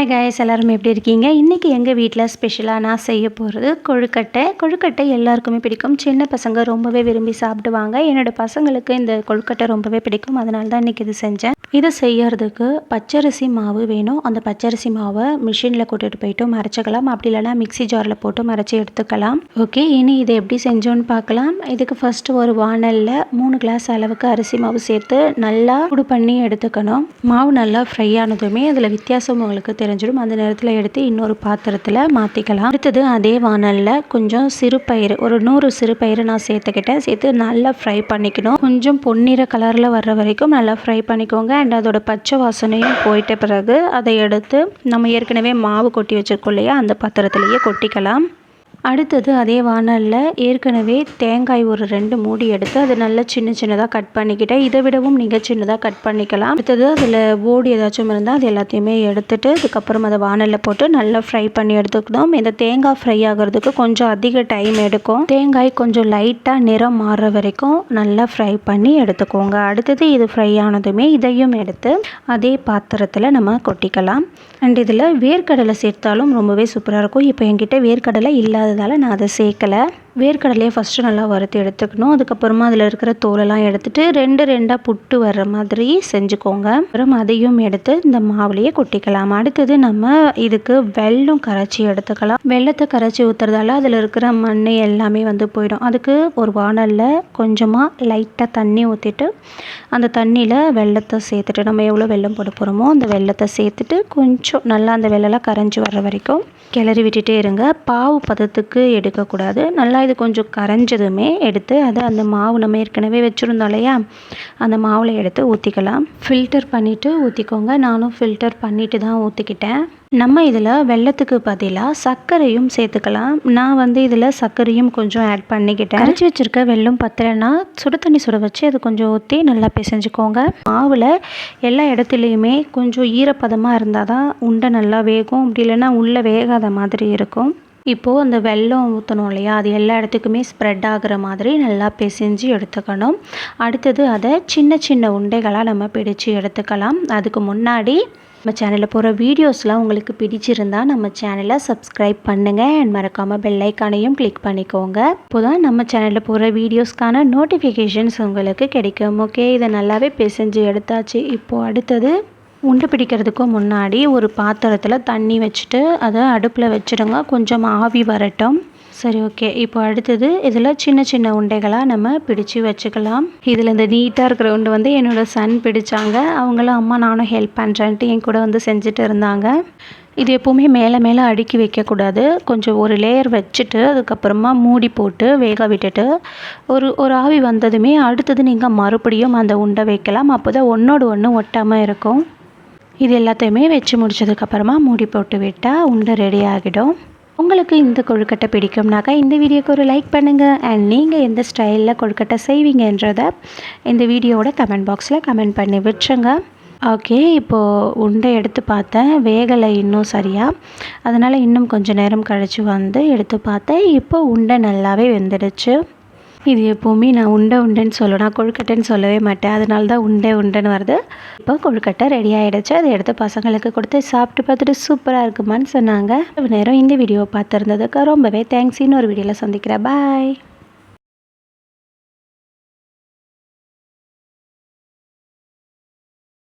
Hi guys எல்லாரும் எப்படி இருக்கீங்க? இன்றைக்கி எங்கள் வீட்டில் ஸ்பெஷலாக நான் செய்ய போகிறது கொழுக்கட்டை. கொழுக்கட்டை எல்லாருக்குமே பிடிக்கும். சின்ன பசங்க ரொம்பவே விரும்பி சாப்பிடுவாங்க. என்னோடய பசங்களுக்கு இந்த கொழுக்கட்டை ரொம்பவே பிடிக்கும். அதனால தான் இன்றைக்கி இது செஞ்சேன். இதை செய்யறதுக்கு பச்சரிசி மாவு வேணும். அந்த பச்சரிசி மாவை மிஷினில் கூட்டிகிட்டு போயிட்டு மறைச்சிக்கலாம். அப்படி இல்லைனா மிக்சி ஜாரில் போட்டு மறைச்சி எடுத்துக்கலாம். ஓகே இனி இதை எப்படி செஞ்சோன்னு பார்க்கலாம். இதுக்கு ஃபஸ்ட்டு ஒரு வானலில் மூணு கிளாஸ் அளவுக்கு அரிசி மாவு சேர்த்து நல்லா குடு பண்ணி எடுத்துக்கணும். மாவு நல்லா ஃப்ரை ஆனதுமே அதில் வித்தியாசம் உங்களுக்கு தெரியும் தெரிஞ்சிடும். அந்த நேரத்தில் எடுத்து இன்னொரு பாத்திரத்தில் மாற்றிக்கலாம் அடுத்தது அதே வானலில் கொஞ்சம் சிறுபயிறு ஒரு நூறு சிறுபயிறு நான் சேர்த்துக்கிட்டேன். சேர்த்து நல்லா ஃப்ரை பண்ணிக்கணும். கொஞ்சம் பொன்னிற கலரில் வர்ற வரைக்கும் நல்லா ஃப்ரை பண்ணிக்கோங்க. அண்ட் அதோட பச்சை வாசனையும் போயிட்ட பிறகு அதை எடுத்து நம்ம ஏற்கனவே மாவு கொட்டி வச்சுருக்கோம் இல்லையா அந்த பாத்திரத்துலேயே கொட்டிக்கலாம். அடுத்தது அதே வானலில் ஏற்கனவே தேங்காய் ஒரு ரெண்டு மூடி எடுத்து அதை நல்லா சின்ன சின்னதாக கட் பண்ணிக்கிட்டேன் இதை விடவும் நீங்கள் சின்னதாக கட் பண்ணிக்கலாம். அடுத்தது அதில் ஓடி ஏதாச்சும் இருந்தால் அது எல்லாத்தையுமே எடுத்துட்டு அதுக்கப்புறம் அதை வானலில் போட்டு நல்லா ஃப்ரை பண்ணி எடுத்துக்கணும். இந்த தேங்காய் ஃப்ரை ஆகிறதுக்கு கொஞ்சம் அதிக டைம் எடுக்கும். தேங்காய் கொஞ்சம் லைட்டாக நிறம் மாறுற வரைக்கும் நல்லா ஃப்ரை பண்ணி எடுத்துக்கோங்க. அடுத்தது இது ஃப்ரை ஆனதுமே இதையும் எடுத்து அதே பாத்திரத்தில் நம்ம கொட்டிக்கலாம். அண்ட் இதில் வேர்க்கடலை சேர்த்தாலும் ரொம்பவே சூப்பராக இருக்கும். இப்போ என்கிட்ட வேர்க்கடலை இல்லாத இல்லாததால் நான் அதை சேர்க்கல. வேர்க்கடலையை ஃபஸ்ட்டு நல்லா வறுத்து எடுத்துக்கணும். அதுக்கப்புறமா அதில் இருக்கிற தோலெல்லாம் எடுத்துகிட்டு ரெண்டு ரெண்டாக புட்டு வர்ற மாதிரி செஞ்சுக்கோங்க. அப்புறம் அதையும் எடுத்து இந்த மாவுலேயே கொட்டிக்கலாம். அடுத்தது நம்ம இதுக்கு வெள்ளம் கரைச்சி எடுத்துக்கலாம். வெள்ளத்தை கரைச்சி ஊற்றுறதால அதில் இருக்கிற மண் எல்லாமே வந்து போயிடும். அதுக்கு ஒரு வானலில் கொஞ்சமாக லைட்டாக தண்ணி ஊற்றிட்டு அந்த தண்ணியில் வெள்ளத்தை சேர்த்துட்டு நம்ம எவ்வளோ வெள்ளம் போட போகிறோமோ அந்த வெள்ளத்தை சேர்த்துட்டு கொஞ்சம் நல்லா அந்த வெள்ளெல்லாம் கரைஞ்சி வர்ற வரைக்கும் கிளறி விட்டுட்டே இருங்க. பாவு பதத்துக்கு எடுக்கக்கூடாது. நல்லா அது கொஞ்சம் கரைஞ்சதுமே எடுத்து அதை அந்த மாவு நம்ம ஏற்கனவே வச்சுருந்தோம் இல்லையா? அந்த மாவில் எடுத்து ஊற்றிக்கலாம் ஃபில்டர் பண்ணிவிட்டு ஊற்றிக்கோங்க நானும் ஃபில்டர் பண்ணிவிட்டு தான் ஊற்றிக்கிட்டேன் நம்ம இதில் வெள்ளத்துக்கு பதிலாக சர்க்கரையும் சேர்த்துக்கலாம். நான் வந்து இதில் சர்க்கரையும் கொஞ்சம் ஆட் பண்ணிக்கிட்டேன். அரைச்சி வச்சுருக்க வெள்ளம் பத்தலைன்னா சுடு தண்ணி சுட வச்சு அது கொஞ்சம் ஊற்றி நல்லா பிசைஞ்சுக்கோங்க. மாவில் எல்லா இடத்துலையுமே கொஞ்சம் ஈரப்பதமாக இருந்தால் தான் உண்டை நல்லா வேகும். அப்படி இல்லைன்னா உள்ளே வேகாத மாதிரி இருக்கும். இப்போது அந்த வெல்லம் ஊற்றணும் இல்லையா? அது எல்லா இடத்துக்குமே ஸ்ப்ரெட் ஆகிற மாதிரி நல்லா பிசைஞ்சு எடுத்துக்கணும். அடுத்தது அதை சின்ன சின்ன உண்டைகளாக நம்ம பிடிச்சு எடுத்துக்கலாம். அதுக்கு முன்னாடி நம்ம சேனலில் போகிற வீடியோஸ்லாம் உங்களுக்கு பிடிச்சிருந்தா நம்ம சேனலை சப்ஸ்கிரைப் பண்ணுங்கள் அண்ட் மறக்காமல் பெல்லைக்கானையும் கிளிக் பண்ணிக்கோங்க. இப்போ தான் நம்ம சேனலில் போகிற வீடியோஸ்க்கான நோட்டிஃபிகேஷன்ஸ் உங்களுக்கு கிடைக்கும். ஓகே இதை நல்லாவே பிசைஞ்சு எடுத்தாச்சு. இப்போது அடுத்தது உண்டை பிடிக்கிறதுக்கும் முன்னாடி ஒரு பாத்திரத்தில் தண்ணி வச்சுட்டு அதை அடுப்பில் வச்சுடுங்க. கொஞ்சம் ஆவி வரட்டும். சரி ஓகே. இப்போ அடுத்தது இதில் சின்ன சின்ன உண்டைகளாக நம்ம பிடிச்சு வச்சுக்கலாம். இதில் இந்த நீட்டாக இருக்கிற உண்டு வந்து என்னோடய சன் பிடிச்சாங்க. அவங்களும் அம்மா நானும் ஹெல்ப் பண்ணுறேன்ட்டு என் கூட வந்து செஞ்சுட்டு இருந்தாங்க. இது எப்போவுமே மேலே மேலே அடுக்கி வைக்கக்கூடாது. கொஞ்சம் ஒரு லேயர் வச்சுட்டு அதுக்கப்புறமா மூடி போட்டு வேக விட்டுட்டு ஒரு ஒரு ஆவி வந்ததுமே அடுத்தது நீங்கள் மறுபடியும் அந்த உண்டை வைக்கலாம். அப்போ தான் ஒன்றோடு ஒன்று ஒட்டாமல் இருக்கும். இது எல்லாத்தையுமே வச்சு முடிச்சதுக்கப்புறமா மூடி போட்டு விட்டால் உண்டை ரெடி ஆகிடும். உங்களுக்கு இந்த கொழுக்கட்டை பிடிக்கும்னாக்கா இந்த வீடியோக்கு ஒரு லைக் பண்ணுங்கள் அண்ட் நீங்கள் எந்த ஸ்டைலில் கொழுக்கட்டை செய்வீங்கன்றதை இந்த வீடியோவோட கமெண்ட் பாக்ஸில் கமெண்ட் பண்ணி விட்டுருங்க ஓகே இப்போது உண்டை எடுத்து பார்த்தேன். வேகலை இன்னும் சரியாக அதனால் இன்னும் கொஞ்சம் நேரம் கழித்து வந்து எடுத்து பார்த்தேன். இப்போ உண்டை நல்லாவே வெந்துடுச்சு. இது எப்போவுமே நான் உண்டை உண்டைன்னு சொல்லணும். கொழுக்கட்டைன்னு சொல்லவே மாட்டேன். அதனால தான் உண்டை உண்டைன்னு வருது. இப்போ கொழுக்கட்டை ரெடி ஆகிடுச்சு அதை எடுத்து பசங்களுக்கு கொடுத்து சாப்பிட்டு பார்த்துட்டு சூப்பராக இருக்குமான்னு சொன்னாங்க. நேரம் இந்த வீடியோவை பார்த்துருந்ததுக்கு ரொம்பவே தேங்க்ஸ் இன்னொரு வீடியோவில் சந்திக்கிறேன். பாய்